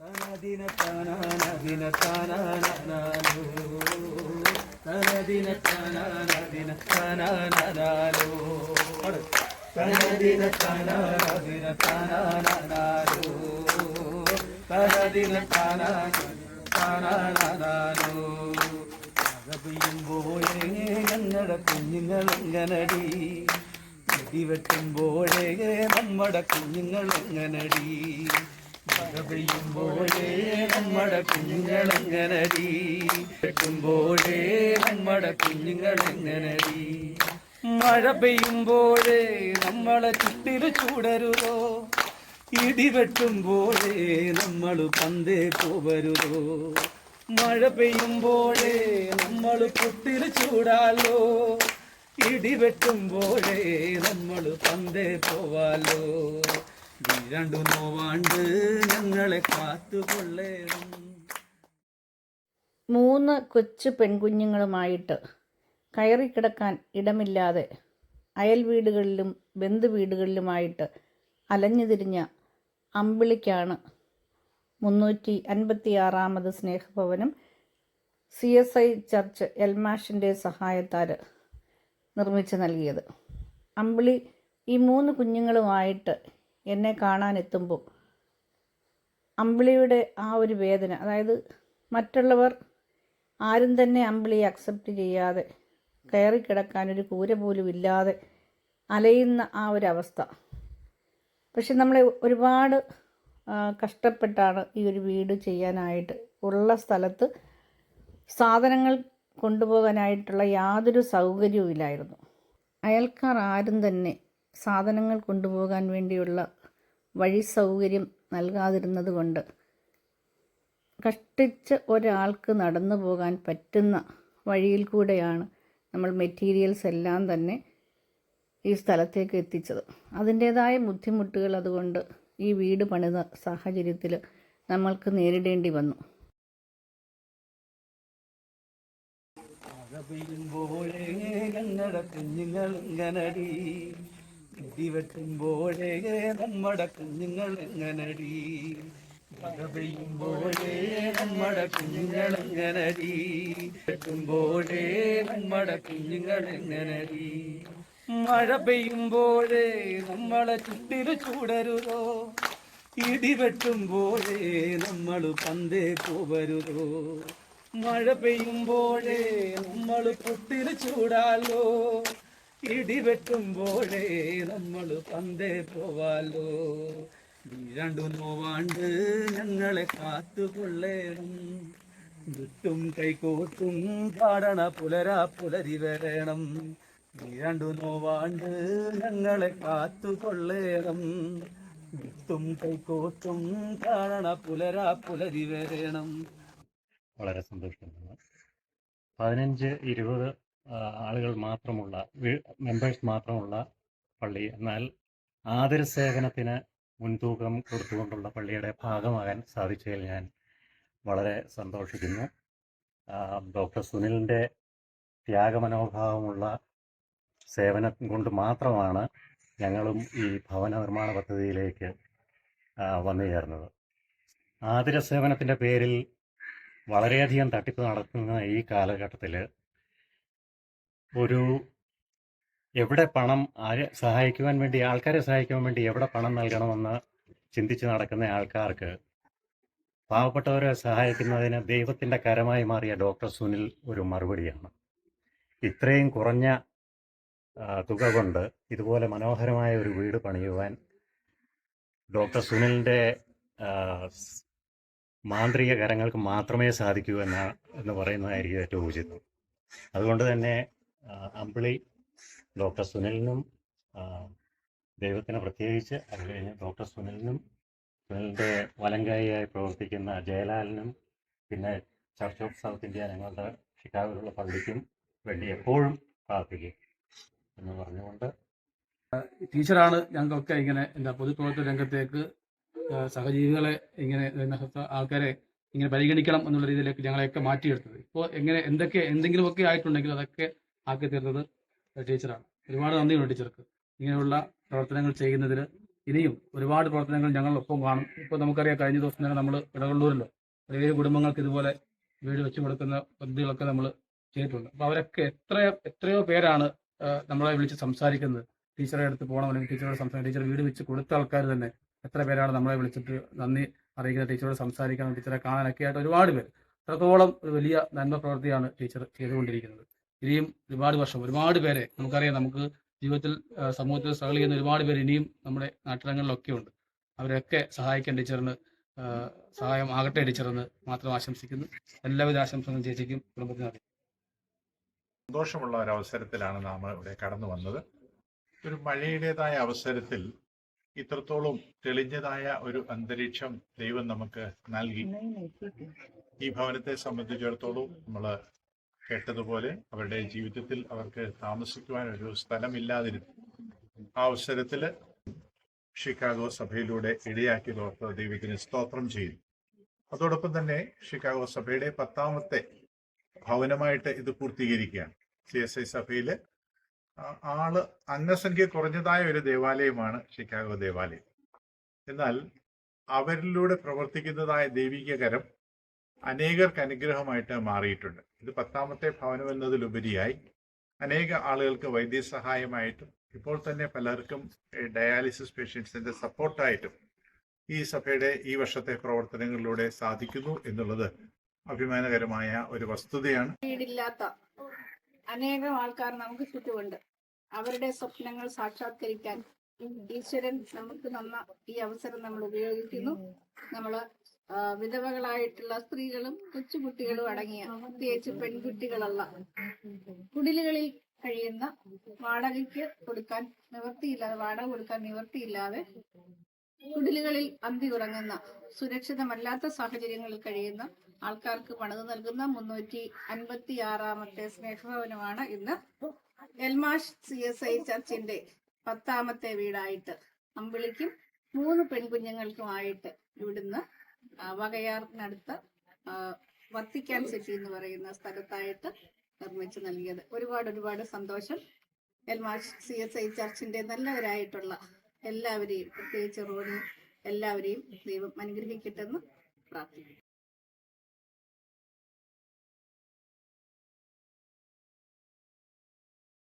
തനദിന. തനദിന തനാനദിന തനാനനാലോ. പാട്. തനദിന തനാനദിന തനാനനാലോ. തനദിന തനാന- തനാനനാലോ. മഴ പെയ്യുമ്പോഴേ ഞങ്ങളുടെ കുഞ്ഞുങ്ങൾ എങ്ങനടി ഇടിവെട്ടുമ്പോഴേ നമ്മുടെ കുഞ്ഞുങ്ങൾ എങ്ങനടി വെട്ടുമ്പോഴേ മഴ പെയ്യുമ്പോഴേ നമ്മളെ ചുട്ടിൽ ചൂടരുതോ? ഇടിവെട്ടുമ്പോഴേ നമ്മൾ പന്തേ പോവരുതോ? മഴ പെയ്യുമ്പോഴേ നമ്മൾ കുട്ടിൽ ചൂടാലോ? ഇടി ഇടിവെട്ടുമ്പോഴേ നമ്മൾ പന്തേ പോവാലോ? രണ്ടു നോവാണ്ട് ഞങ്ങളെ കാത്തുകൊള്ളേണം. മൂന്ന് കൊച്ചു പെൺകുഞ്ഞുങ്ങളുമായിട്ട് കയറിക്കിടക്കാൻ ഇടമില്ലാതെ അയൽ വീടുകളിലും ബന്ധു വീടുകളിലുമായിട്ട് അലഞ്ഞു തിരിഞ്ഞ അമ്പിളിക്കാണ് മുന്നൂറ്റി അൻപത്തി ആറാമത് സ്നേഹഭവനം സി എസ് ഐ ചർച്ച് എൽമാഷിന്റെ സഹായത്താൽ നിർമ്മിച്ചു നൽകിയത്. അമ്പിളി ഈ മൂന്ന് കുഞ്ഞുങ്ങളുമായിട്ട് എന്നെ കാണാനെത്തുമ്പോൾ. അമ്പിളിയുടെ ആ ഒരു വേദന അതായത് മറ്റുള്ളവർ ആരും തന്നെ അമ്പിളിയെ അക്സെപ്റ്റ് ചെയ്യാതെ കയറി കിടക്കാൻ ഒരു കൂര പോലും ഇല്ലാതെ അലയുന്ന ആ ഒരു അവസ്ഥ. പക്ഷെ നമ്മളെ ഒരുപാട് കഷ്ടപ്പെട്ടാണ് ഈ ഒരു വീട് ചെയ്യാനായിട്ട് ഉള്ള സ്ഥലത്ത് സാധനങ്ങൾ കൊണ്ടുപോകാനായിട്ടുള്ള യാതൊരു സൗകര്യവും ഇല്ലായിരുന്നു അയൽക്കാർ ആരും തന്നെ സാധനങ്ങൾ കൊണ്ടുപോകാൻ വേണ്ടിയുള്ള വഴി സൗകര്യം നൽകാതിരുന്നത് കൊണ്ട് കഷ്ടിച്ച് ഒരാൾക്ക് നടന്നു പോകാൻ പറ്റുന്ന വഴിയിൽ കൂടെയാണ് നമ്മൾ മെറ്റീരിയൽസ് എല്ലാം തന്നെ ഈ സ്ഥലത്തേക്ക് എത്തിച്ചത്. അതിന്റേതായ ബുദ്ധിമുട്ടുകൾ അതുകൊണ്ട് ഈ വീട് പണിത സാഹചര്യത്തിൽ നമ്മൾക്ക് നേരിടേണ്ടി വന്നു. കുഞ്ഞുങ്ങൾ ഇടിവെട്ടുമ്പോഴേ നമ്മുടെ കുഞ്ഞുങ്ങൾ എങ്ങനടി മഴ പെയ്യുമ്പോഴേ കുഞ്ഞുങ്ങൾ എങ്ങനടി വെട്ടുമ്പോഴേ കുഞ്ഞുങ്ങൾ എങ്ങനടി മഴ പെയ്യുമ്പോഴേ നമ്മളെ ചുട്ടിൽ ചൂടരുതോ? ഇടിവെട്ടുമ്പോഴേ നമ്മൾ പന്തേ പോവരുതോ? മഴ പെയ്യുമ്പോഴേ നമ്മൾ പുട്ടിന് ചൂടാലോ? ഇടിവെട്ടുമ്പോഴേ നമ്മൾ പന്തേ പോവാലോ. ഈ രണ്ടു നോവാണ്ട് ഞങ്ങളെ കാത്തുകൊള്ളേണം. വിട്ടും കൈകോട്ടും പാടണ പുലരാ പുലരി വരണം. രണ്ടു നോവാണ്ട് ഞങ്ങളെ കാത്തുകൊള്ളേണം. വിട്ടും കൈകോട്ടും കാണണ പുലരാ പുലരി വരണം. വളരെ സന്തോഷം. പതിനഞ്ച് ഇരുപത് ആളുകൾ മാത്രമുള്ള മെമ്പേഴ്സ് മാത്രമുള്ള പള്ളി. എന്നാൽ ആദരസേവനത്തിന് മുൻതൂക്കം കൊടുത്തുകൊണ്ടുള്ള പള്ളിയുടെ ഭാഗമാകാൻ സാധിച്ചതിൽ ഞാൻ വളരെ സന്തോഷിക്കുന്നു. ഡോക്ടർ സുനിലിന്റെ ത്യാഗമനോഭാവമുള്ള സേവനം കൊണ്ട് മാത്രമാണ് ഞങ്ങളും ഈ ഭവന നിർമ്മാണ പദ്ധതിയിലേക്ക് വന്നു ചേർന്നത്. ആതിര സേവനത്തിന്റെ പേരിൽ വളരെയധികം തട്ടിപ്പ് നടക്കുന്ന ഈ കാലഘട്ടത്തിൽ ഒരു എവിടെ പണം ആരെ സഹായിക്കുവാൻ വേണ്ടി ആൾക്കാരെ സഹായിക്കുവാൻ വേണ്ടി എവിടെ പണം നൽകണമെന്ന് ചിന്തിച്ച് നടക്കുന്ന ആൾക്കാർക്ക് പാവപ്പെട്ടവരെ സഹായിക്കുന്നതിന് ദൈവത്തിന്റെ കരമായി മാറിയ ഡോക്ടർ സുനിൽ ഒരു മറുപടിയാണ്. ഇത്രയും കുറഞ്ഞ തുക കൊണ്ട് ഇതുപോലെ മനോഹരമായ ഒരു വീട് പണിയുവാൻ ഡോക്ടർ സുനിലിന്റെ മാന്ത്രിക കരങ്ങൾക്ക് മാത്രമേ സാധിക്കൂ എന്ന എന്ന് പറയുന്നതായിരിക്കും ഏറ്റവും ഉചിതം. അതുകൊണ്ട് തന്നെ അമ്പിളി ഡോക്ടർ സുനിലിനും ദൈവത്തിന് പ്രത്യേകിച്ച് അത് കഴിഞ്ഞ് ഡോക്ടർ സുനിലിനും സുനിലിന്റെ വലങ്കായിയായി പ്രവർത്തിക്കുന്ന ജയലാലിനും പിന്നെ ചർച്ച് ഓഫ് സൗത്ത് ഇന്ത്യ ഞങ്ങളുടെ ഷിക്കാഗോയിലുള്ള പള്ളിക്കും വേണ്ടി എപ്പോഴും പ്രാർത്ഥിക്കും എന്ന് പറഞ്ഞുകൊണ്ട്. ടീച്ചറാണ് ഞങ്ങൾക്കൊക്കെ ഇങ്ങനെ എന്താ പൊതുപ്രവർത്തന രംഗത്തേക്ക് സഹജീവികളെ ഇങ്ങനെ ആൾക്കാരെ ഇങ്ങനെ പരിഗണിക്കണം എന്നുള്ള രീതിയിലേക്ക് ഞങ്ങളെയൊക്കെ മാറ്റിയെടുത്തത്. ഇപ്പോൾ എങ്ങനെ എന്തൊക്കെ എന്തെങ്കിലുമൊക്കെ ആയിട്ടുണ്ടെങ്കിൽ അതൊക്കെ ആക്കി തീർത്തത് ടീച്ചറാണ്. ഒരുപാട് നന്ദിയുണ്ട് ടീച്ചർക്ക്. ഇങ്ങനെയുള്ള പ്രവർത്തനങ്ങൾ ചെയ്യുന്നതിൽ ഇനിയും ഒരുപാട് പ്രവർത്തനങ്ങൾ ഞങ്ങൾ ഒപ്പം കാണും. ഇപ്പോൾ നമുക്കറിയാം കഴിഞ്ഞ ദിവസം തന്നെ നമ്മൾ ഇടകൊള്ളൂരിലോ ഏഴ് കുടുംബങ്ങൾക്ക് ഇതുപോലെ വീട് വെച്ചു കൊടുക്കുന്ന പദ്ധതികളൊക്കെ നമ്മൾ ചെയ്തിട്ടുണ്ട്. അപ്പോൾ അവരൊക്കെ എത്ര എത്രയോ പേരാണ് നമ്മളെ വിളിച്ച് സംസാരിക്കുന്നത്. ടീച്ചറെ അടുത്ത് പോകണം അല്ലെങ്കിൽ ടീച്ചറോട് സംസാരിക്കും ടീച്ചർ വീട് വെച്ച് കൊടുത്ത ആൾക്കാർ തന്നെ എത്ര പേരാണ് നമ്മളെ വിളിച്ചിട്ട് നന്ദി അറിയിക്കുന്ന ടീച്ചറോട് സംസാരിക്കാനും ടീച്ചറെ കാണാനൊക്കെ ആയിട്ട് ഒരുപാട് പേര്. അത്രത്തോളം ഒരു വലിയ നന്മ പ്രവൃത്തിയാണ് ടീച്ചർ ചെയ്തുകൊണ്ടിരിക്കുന്നത്. ഇനിയും ഒരുപാട് വർഷം ഒരുപാട് പേരെ നമുക്കറിയാം നമുക്ക് ജീവിതത്തിൽ സമൂഹത്തിൽ സ്ട്രഗിൾ ചെയ്യുന്ന ഒരുപാട് പേര് ഇനിയും നമ്മുടെ നാട്ടിലങ്ങളിലൊക്കെ ഉണ്ട്. അവരെയൊക്കെ സഹായിക്കാൻ ടീച്ചറിന് സഹായം ആകട്ടെ ടീച്ചറെന്ന് മാത്രം ആശംസിക്കുന്നു. എല്ലാവിധ ആശംസകളും ചേച്ചിക്കും കുടുംബത്തിനും. സന്തോഷമുള്ള ഒരു അവസരത്തിലാണ് നാം ഇവിടെ കടന്നു വന്നത്. ഒരു മഴയുടേതായ അവസരത്തിൽ ഇത്രത്തോളം തെളിഞ്ഞതായ ഒരു അന്തരീക്ഷം ദൈവം നമുക്ക് നൽകി. ഈ ഭവനത്തെ സംബന്ധിച്ചിടത്തോളം നമ്മൾ കേട്ടതുപോലെ അവരുടെ ജീവിതത്തിൽ അവർക്ക് താമസിക്കുവാൻ ഒരു സ്ഥലമില്ലാതിരുന്നു. ആ അവസരത്തിൽ ഷിക്കാഗോ സഭയിലൂടെ ഇടയാക്കി ഓർത്ത് ദൈവത്തിന് സ്തോത്രം ചെയ്യുന്നു അതോടൊപ്പം തന്നെ ഷിക്കാഗോ സഭയുടെ പത്താമത്തെ ഭവനമായിട്ട് ഇത് പൂർത്തീകരിക്കുകയാണ്. സി എസ് ഐ സഭയിൽ ആൾ അംഗസംഖ്യ കുറഞ്ഞതായ ഒരു ദേവാലയമാണ് ഷിക്കാഗോ ദേവാലയം. എന്നാൽ അവരിലൂടെ പ്രവർത്തിക്കുന്നതായ ദൈവിക കരം അനേകർക്ക് അനുഗ്രഹമായിട്ട് മാറിയിട്ടുണ്ട്. ഇത് പത്താമത്തെ ഭവനം എന്നതിലുപരിയായി അനേക ആളുകൾക്ക് വൈദ്യസഹായമായിട്ടും ഇപ്പോൾ തന്നെ പലർക്കും ഡയാലിസിസ് പേഷ്യൻസിന്റെ സപ്പോർട്ടായിട്ടും ഈ സഭയുടെ ഈ വർഷത്തെ പ്രവർത്തനങ്ങളിലൂടെ സാധിക്കുന്നു എന്നുള്ളത് അഭിമാനകരമായ ഒരു വസ്തുതയാണ്. വീടില്ലാത്ത അനേകം ആൾക്കാർ നമുക്ക് ചുറ്റുമുണ്ട്. അവരുടെ സ്വപ്നങ്ങൾ സാക്ഷാത്കരിക്കാൻ ഈശ്വരൻ നമുക്ക് തന്ന ഈ അവസരം നമ്മൾ ഉപയോഗിക്കുന്നു. നമ്മൾ ആ, വിധവകളായിട്ടുള്ള സ്ത്രീകളും കൊച്ചുകുട്ടികളും അടങ്ങിയ പ്രത്യേകിച്ച് പെൺകുട്ടികളുള്ള കുടിലുകളിൽ കഴിയുന്ന വാടകയ്ക്ക് കൊടുക്കാൻ നിവർത്തിയില്ലാതെ വാടക കൊടുക്കാൻ നിവർത്തിയില്ലാതെ കുടിലുകളിൽ അന്തി ഉറങ്ങുന്ന സുരക്ഷിതമല്ലാത്ത സാഹചര്യങ്ങളിൽ കഴിയുന്ന ആൾക്കാർക്ക് പണിത് നൽകുന്ന മുന്നൂറ്റി അൻപത്തി ആറാമത്തെ സ്നേഹഭവനമാണ് ഇന്ന് എൽമാഷ് സി എസ് ഐ ചർച്ചിന്റെ പത്താമത്തെ വീടായിട്ട്. അമ്പിളിക്കും മൂന്ന് പെൺകുഞ്ഞുങ്ങൾക്കുമായിട്ട് ഇവിടുന്ന് വകയാറിനടുത്ത് വത്തിക്കാൻ സിറ്റി എന്ന് പറയുന്ന സ്ഥലത്തായിട്ട് നിർമ്മിച്ചു നൽകിയത്. ഒരുപാട് ഒരുപാട് സന്തോഷം. എൽമാഷ് സി എസ് ഐ ചർച്ചിന്റെ നല്ലവരായിട്ടുള്ള എല്ലാവരെയും പ്രത്യേകിച്ച് റോണി എല്ലാവരെയും ദൈവം അനുഗ്രഹിക്കട്ടെന്ന് പ്രാർത്ഥിക്കുന്നു.